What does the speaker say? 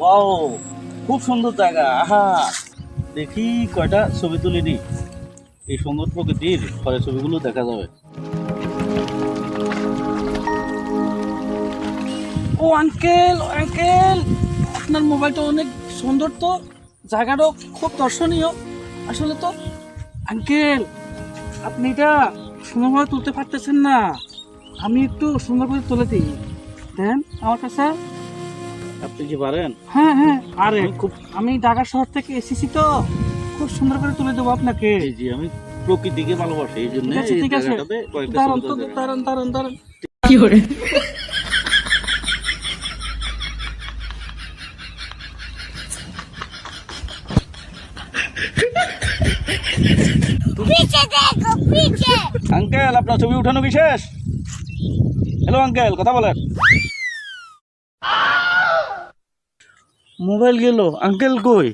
Wow খুব সুন্দর জায়গা, আহা। দেখি কয়টা ছবি তুলে নি। এই সুন্দর প্রকৃতির পরে ছবিগুলো দেখা যাবে। ও আঙ্কেল আঙ্কেল আপনার মোবাইলটা অনেক সুন্দর তো। জায়গাটাও খুব দর্শনীয়। আসলে তো আঙ্কেল আপনি এটা সুন্দরভাবে তুলতে পারতেছেন না। আমি একটু সুন্দর করে তুলে দিই। দেন, আমার কাছে আপনি কি পারেন? হ্যাঁ হ্যাঁ। আরে। খুব আমি ঢাকা শহর থেকে এসেছি তো। খুব সুন্দর করে তুলে দেবো আপনাকে। জি আমি প্রকৃতিকে ভালোবাসি এই জন্য আচ্ছা, ঠিক আছে। কি করে? আঙ্কেল আপনার ছবি উঠানো বিশেষ হ্যালো আঙ্কেল কথা বলেন। মোবাইল গেল আঙ্কেল কই?